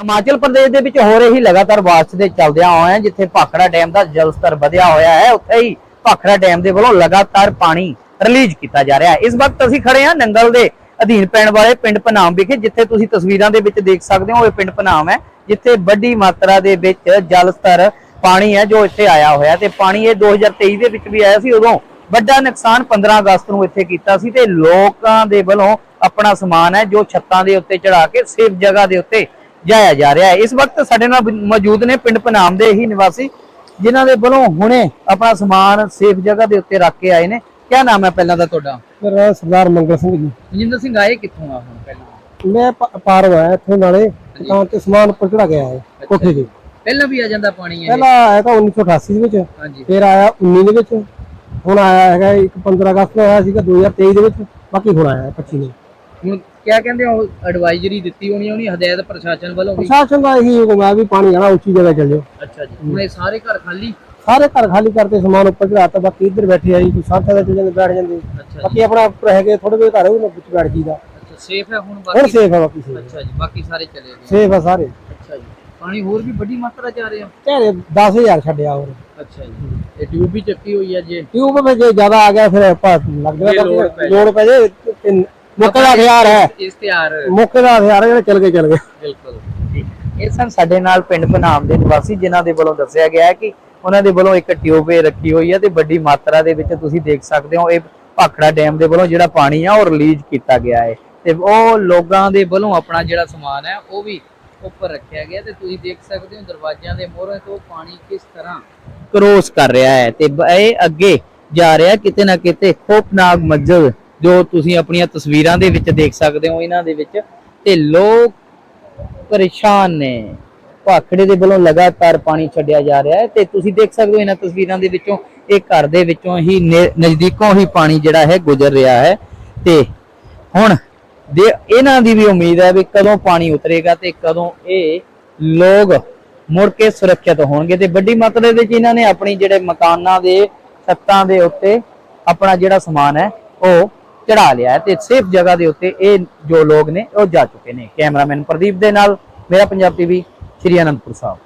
ਹਿਮਾਚਲ ਪ੍ਰਦੇਸ਼ ਦੇ ਵਿੱਚ ਹੋ ਰਹੀ ਲਗਾਤਾਰ ਬਾਰਿਸ਼ ਦੇ ਚੱਲਦਿਆਂ ਹੋਇਆ ਜਿੱਥੇ ਭਾਖੜਾ ਡੈਮ ਦਾ ਜਲ ਸਤਰ ਵਧਿਆ ਹੋਇਆ ਹੈ। ਉੱਥੇ ਹੀ ਭਾਖੜਾ ਡੈਮ ਦੇ ਵੱਲੋਂ ਲਗਾਤਾਰ ਪਾਣੀ ਰਿਲੀਜ਼ ਕੀਤਾ ਜਾ ਰਿਹਾ ਹੈ। ਇਸ ਵਕਤ ਅਸੀਂ ਖੜੇ ਹਾਂ ਨੰਗਲ ਦੇ ਅਧੀਨ ਪੈਣ ਵਾਲੇ ਪਿੰਡ ਪਨਾਮ ਵਿਖੇ, ਜਿੱਥੇ ਤੁਸੀਂ ਤਸਵੀਰਾਂ ਦੇ ਵਿੱਚ ਦੇਖ ਸਕਦੇ ਹੋ, ਇਹ ਪਿੰਡ ਪਨਾਮ ਹੈ, ਜਿੱਥੇ ਵੱਡੀ ਮਾਤਰਾ ਦੇ ਵਿੱਚ ਜਲ ਸਤਰ ਪਾਣੀ ਹੈ ਜੋ ਇੱਥੇ ਆਇਆ ਹੋਇਆ ਤੇ ਪਾਣੀ ਇਹ 2023 ਦੇ ਵਿੱਚ ਵੀ ਆਇਆ ਸੀ, ਉਦੋਂ ਵੱਡਾ ਨੁਕਸਾਨ 15 ਅਗਸਤ ਨੂੰ ਇੱਥੇ ਕੀਤਾ ਸੀ ਤੇ ਲੋਕਾਂ ਦੇ ਵੱਲੋਂ ਆਪਣਾ ਸਮਾਨ ਹੈ ਜੋ ਛੱਤਾਂ ਦੇ ਉੱਤੇ ਚੜਾ ਕੇ ਸੇਫ ਜਗ੍ਹਾ ਦੇ ਉੱਤੇ ਜਾਇਆ ਜਾ ਰਿਹਾ ਹੈ। ਇਸ ਵਕਤ ਸਾਡੇ ਨਾਲ ਮੌਜੂਦ ਨੇ ਪਿੰਡ ਪਨਾਮ ਦੇ ਹੀ ਨਿਵਾਸੀ ਜਿਨ੍ਹਾਂ ਦੇ ਵੱਲੋਂ ਹੁਣੇ ਆਪਣਾ ਸਮਾਨ ਸੇਫ ਜਗ੍ਹਾ ਦੇ ਉੱਤੇ ਰੱਖ ਕੇ ਆਏ ਨੇ। ਕੀ ਨਾਮ ਹੈ ਪਹਿਲਾਂ ਦਾ ਤੁਹਾਡਾ? ਮੇਰਾ ਸਰਦਾਰ ਮੰਗਲ ਸਿੰਘ ਜੀ। ਮਨਜਿੰਦਰ ਸਿੰਘ ਆਏ ਕਿੱਥੋਂ ਆ ਹੁਣ ਪਹਿਲਾਂ? ਮੈਂ ਪਾਰ ਹੋਇਆ ਇੱਥੇ ਨਾਲੇ ਦੁਕਾਨ ਤੇ ਸਮਾਨ ਉੱਪਰ ਚੜਾ ਗਿਆ ਹੈ ਕੋਠੇ ਤੇ। ਪਹਿਲਾਂ ਵੀ ਆ ਜਾਂਦਾ ਪਾਣੀ ਇਹ? ਪਹਿਲਾਂ ਆਇਆ ਤਾਂ 1988 ਦੇ ਵਿੱਚ ਫਿਰ ਆਇਆ 19 ਦੇ ਵਿੱਚ ਹੁਣ ਆਇਆ ਹੈਗਾ ਇੱਕ 15 ਅਗਸਤ ਨੂੰ ਆਇਆ ਸੀਗਾ 2023 ਦੇ ਵਿੱਚ ਬਾਕੀ ਹੁਣ ਆਇਆ 25 ਨੂੰ ਹੁਣ ਕੀ ਕਹਿੰਦੇ ਉਹ ਐਡਵਾਈਜ਼ਰੀ ਦਿੱਤੀ ਹੋਣੀ ਉਹਨੀ ਹਦਾਇਤ ਪ੍ਰਸ਼ਾਸਨ ਵੱਲੋਂ ਵੀ? ਪ੍ਰਸ਼ਾਸਨ ਦਾ ਇਹੀ ਹੁਕਮ ਹੈ ਵੀ ਪਾਣੀ ਆਣਾ ਉੱਚੀ ਜਗ੍ਹਾ ਚੱਲ ਜਾਓ ਅੱਛਾ ਜੀ ਹੁਣ ਇਹ ਸਾਰੇ ਘਰ ਖਾਲੀ? ਸਾਰੇ ਘਰ ਖਾਲੀ ਕਰਦੇ ਸਮਾਨ ਉੱਪਰ ਚੜਾਤਾ ਬਾਕੀ ਇੱਧਰ ਬੈਠੇ ਆ ਜੀ ਕੋਈ ਸਾਥ ਦਾ ਚੱਲ ਬੈਠ ਜਾਂਦੇ। ਅੱਛਾ ਬਾਕੀ ਆਪਣਾ ਉੱਪਰ ਹੈਗੇ ਥੋੜੇ ਜਿਹੇ ਘਰ ਉਹਨਾਂ ਵਿੱਚ ਬੈਠ ਜੀਦਾ ਅੱਛਾ ਸੇਫ ਹੈ ਹੁਣ ਹੁਣ ਬਾਕੀ? ਸੇਫ ਹੈ ਬਾਕੀ ਸੇਫ ਅੱਛਾ ਜੀ ਬਾਕੀ ਸਾਰੇ ਚਲੇ ਗਏ। ਸੇਫ ਆ ਸਾਰੇ। ਅੱਛਾ ਜੀ ਪਾਣੀ ਹੋਰ ਵੀ ਵੱਡੀ ਮਾਤਰਾ ਚ ਆ ਰਿਹਾ? ਘਰੇ 10000 ਛੱਡਿਆ ਹੋਰ। ਅੱਛਾ ਜੀ ਇਹ ਟਿਊਬ ਵੀ ਚੱਕੀ ਹੋਈ ਹੈ ਜੇ? ਟਿਊਬ ਵਿੱਚ ਜੇ ਜ਼ਿਆਦਾ ਆ ਗਿਆ ਫਿਰ ਆਪਾਂ ਲੱਗ ਜਾਣਾ ਲੋੜ ਪੈ ਜੇ। ਮੁੱਕ ਦਾ ਹਥਿਆਰ ਹੈ। ਇਸ਼ਤਿਹਾਰ ਮੁੱਕ ਦਾ ਹਥਿਆਰ ਹੈ ਜਿਹੜੇ ਚੱਲ ਗਏ ਚੱਲ ਗਏ। ਬਿਲਕੁਲ। ਇਹ ਸਨ ਸਾਡੇ ਨਾਲ ਪਿੰਡ ਪਨਾਮ ਦੇ ਨਿਵਾਸੀ ਜਿਨ੍ਹਾਂ ਦੇ ਵੱਲੋਂ ਦੱਸਿਆ ਗਿਆ ਹੈ ਕਿ ਉਹਨਾਂ ਦੇ ਵੱਲੋਂ ਇੱਕ ਟਿਊਬਵੇ ਰੱਖੀ ਹੋਈ ਹੈ ਤੇ ਵੱਡੀ ਮਾਤਰਾ ਦੇ ਵਿੱਚ ਤੁਸੀਂ ਦੇਖ ਸਕਦੇ ਹੋ ਇਹ ਭਾਖੜਾ ਡੈਮ ਦੇ ਵੱਲੋਂ ਜਿਹੜਾ ਪਾਣੀ ਆ ਉਹ ਰਿਲੀਜ਼ ਕੀਤਾ ਗਿਆ ਹੈ। ਤੇ ਉਹ ਲੋਕਾਂ ਦੇ ਵੱਲੋਂ ਆਪਣਾ ਜਿਹੜਾ ਸਮਾਨ ਹੈ ਉਹ ਵੀ ਉੱਪਰ ਰੱਖਿਆ ਗਿਆ ਤੇ ਤੁਸੀਂ ਦੇਖ ਸਕਦੇ ਹੋ ਦਰਵਾਜ਼ਿਆਂ ਦੇ ਮੋਹਰੇ ਤੋਂ ਪਾਣੀ ਕਿਸ ਤਰ੍ਹਾਂ ਕ੍ਰੋਸ ਕਰ ਰਿਹਾ ਹੈ ਤੇ ਇਹ ਅੱਗੇ ਜਾ ਰਿਹਾ ਕਿਤੇ ਨਾ ਕਿਤੇ ਖੋਫਨਾਕ ਮੰਜ਼ਲ ਜੋ ਤੁਸੀਂ ਆਪਣੀਆਂ ਤਸਵੀਰਾਂ ਦੇ ਵਿੱਚ ਦੇਖ ਸਕਦੇ ਹੋ ਇਹਨਾਂ ਦੇ ਵਿੱਚ, ਤੇ ਲੋਕ ਪਰੇਸ਼ਾਨ ਨੇ। ਭਾਖੜੇ ਦੇ ਵੱਲੋਂ ਲਗਾਤਾਰ ਪਾਣੀ ਛੱਡਿਆ ਜਾ ਰਿਹਾ ਹੈ, ਤੇ ਤੁਸੀਂ ਦੇਖ ਸਕਦੇ ਹੋ ਇਹਨਾਂ ਤਸਵੀਰਾਂ ਦੇ ਵਿੱਚੋਂ, ਇਹ ਘਰ ਦੇ ਵਿੱਚੋਂ ਹੀ ਨੇ- ਨਜ਼ਦੀਕੋਂ ਹੀ ਪਾਣੀ ਜਿਹੜਾ ਹੈ ਗੁਜ਼ਰ ਰਿਹਾ ਹੈ। ਤੇ ਹੁਣ ਦੇ, ਇਹਨਾਂ ਦੀ ਵੀ ਉਮੀਦ ਹੈ ਵੀ ਕਦੋਂ ਪਾਣੀ ਉਤਰੇਗਾ ਤੇ ਕਦੋਂ ਇਹ ਲੋਕ ਮੁੜ ਕੇ ਸੁਰੱਖਿਅਤ ਹੋਣਗੇ। ਤੇ ਵੱਡੀ ਮਾਤਰਾ ਦੇ ਵਿੱਚ ਇਹਨਾਂ ਨੇ ਆਪਣੀ ਜਿਹੜੇ ਮਕਾਨਾਂ ਦੇ, ਛੱਤਾਂ ਦੇ ਉੱਤੇ ਆਪਣਾ ਜਿਹੜਾ ਸਮਾਨ ਹੈ, ਉਹ ਚੜਾ ਲਿਆ ਹੈ ਤੇ ਸੇਫ ਜਗ੍ਹਾ ਦੇ ਉੱਤੇ ਇਹ ਜੋ ਲੋਕ ਨੇ ਉਹ ਜਾ ਚੁੱਕੇ ਨੇ। ਕੈਮਰਾਮੈਨ ਪ੍ਰਦੀਪ ਦੇ ਨਾਲ, ਮੇਰਾ ਪੰਜਾਬ ਟੀਵੀ ਸ਼੍ਰੀ ਅਨੰਦਪੁਰ ਸਾਹਿਬ।